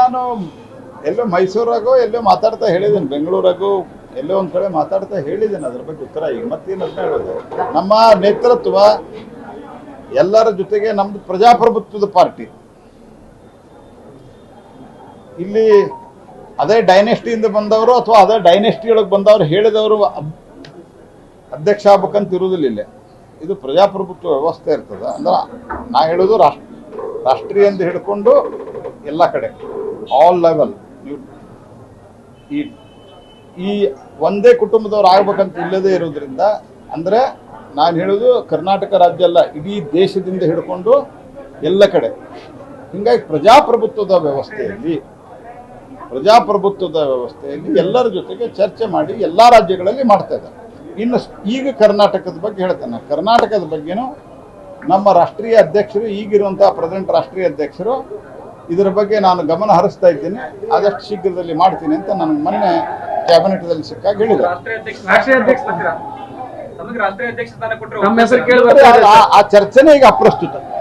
ನಾನು ಎಲ್ಲೋ ಮೈಸೂರಾಗೋ ಎಲ್ಲೋ ಮಾತಾಡ್ತಾ ಹೇಳಿದ್ದೀನಿ ಬೆಂಗಳೂರಾಗೂ ಎಲ್ಲೋ ಒಂದ್ ಕಡೆ ಮಾತಾಡ್ತಾ ಹೇಳಿದ್ದೇನೆ ಅದ್ರ ಬಗ್ಗೆ ಉತ್ತರ. ಈಗ ಮತ್ತೇನು ಅಂತ ಹೇಳೋದು? ನಮ್ಮ ನೇತೃತ್ವ ಎಲ್ಲರ ಜೊತೆಗೆ ನಮ್ದು ಪ್ರಜಾಪ್ರಭುತ್ವದ ಪಾರ್ಟಿ. ಇಲ್ಲಿ ಅದೇ ಡೈನೆಸ್ಟಿಯಿಂದ ಬಂದವರು ಅಥವಾ ಅದೇ ಡೈನೆಸ್ಟಿ ಒಳಗೆ ಬಂದವರು ಹೇಳಿದವರು ಅಧ್ಯಕ್ಷ ಆಗ್ಬೇಕಂತ ಇರುವುದಿಲ್ಲ ಇಲ್ಲಿ. ಇದು ಪ್ರಜಾಪ್ರಭುತ್ವ ವ್ಯವಸ್ಥೆ ಇರ್ತದೆ. ಅಂದ್ರೆ ನಾ ಹೇಳೋದು ರಾಷ್ಟ್ರ ರಾಷ್ಟ್ರೀಯ ಅಂತ ಹಿಡ್ಕೊಂಡು ಎಲ್ಲ ಕಡೆ ಆಲ್ ಲೆವೆಲ್ ಈ ಈ ಒಂದೇ ಕುಟುಂಬದವ್ರು ಆಗ್ಬೇಕಂತ ಇಲ್ಲದೇ ಇರೋದ್ರಿಂದ, ಅಂದ್ರೆ ನಾನು ಹೇಳೋದು ಕರ್ನಾಟಕ ರಾಜ್ಯ ಅಲ್ಲ, ಇಡೀ ದೇಶದಿಂದ ಹಿಡ್ಕೊಂಡು ಎಲ್ಲ ಕಡೆ. ಹಿಂಗಾಗಿ ಪ್ರಜಾಪ್ರಭುತ್ವದ ವ್ಯವಸ್ಥೆಯಲ್ಲಿ ಪ್ರಜಾಪ್ರಭುತ್ವದ ವ್ಯವಸ್ಥೆಯಲ್ಲಿ ಎಲ್ಲರ ಜೊತೆಗೆ ಚರ್ಚೆ ಮಾಡಿ ಎಲ್ಲ ರಾಜ್ಯಗಳಲ್ಲಿ ಮಾಡ್ತಾ ಇದ್ದಾರೆ. ಇನ್ನು ಈಗ ಕರ್ನಾಟಕದ ಬಗ್ಗೆ ಹೇಳ್ತೇನೆ ಕರ್ನಾಟಕದ ಬಗ್ಗೆನೂ ನಮ್ಮ ರಾಷ್ಟ್ರೀಯ ಅಧ್ಯಕ್ಷರು, ಈಗಿರುವಂತಹ ಪ್ರೆಸೆಂಟ್ ರಾಷ್ಟ್ರೀಯ ಅಧ್ಯಕ್ಷರು ಇದರ ಬಗ್ಗೆ ನಾನು ಗಮನ ಹರಿಸ್ತಾ ಇದ್ದೀನಿ. ಆದಷ್ಟು ಶೀಘ್ರದಲ್ಲಿ ಮಾಡ್ತೀನಿ ಅಂತ ನಾನು ಮೊನ್ನೆ ಕ್ಯಾಬಿನೆಟ್ದಲ್ಲಿ ಸಿಕ್ಕಾಗ ಹೇಳಿದೆ ಆ ಚರ್ಚೆನೇ ಈಗ ಅಪ್ರಸ್ತುತ.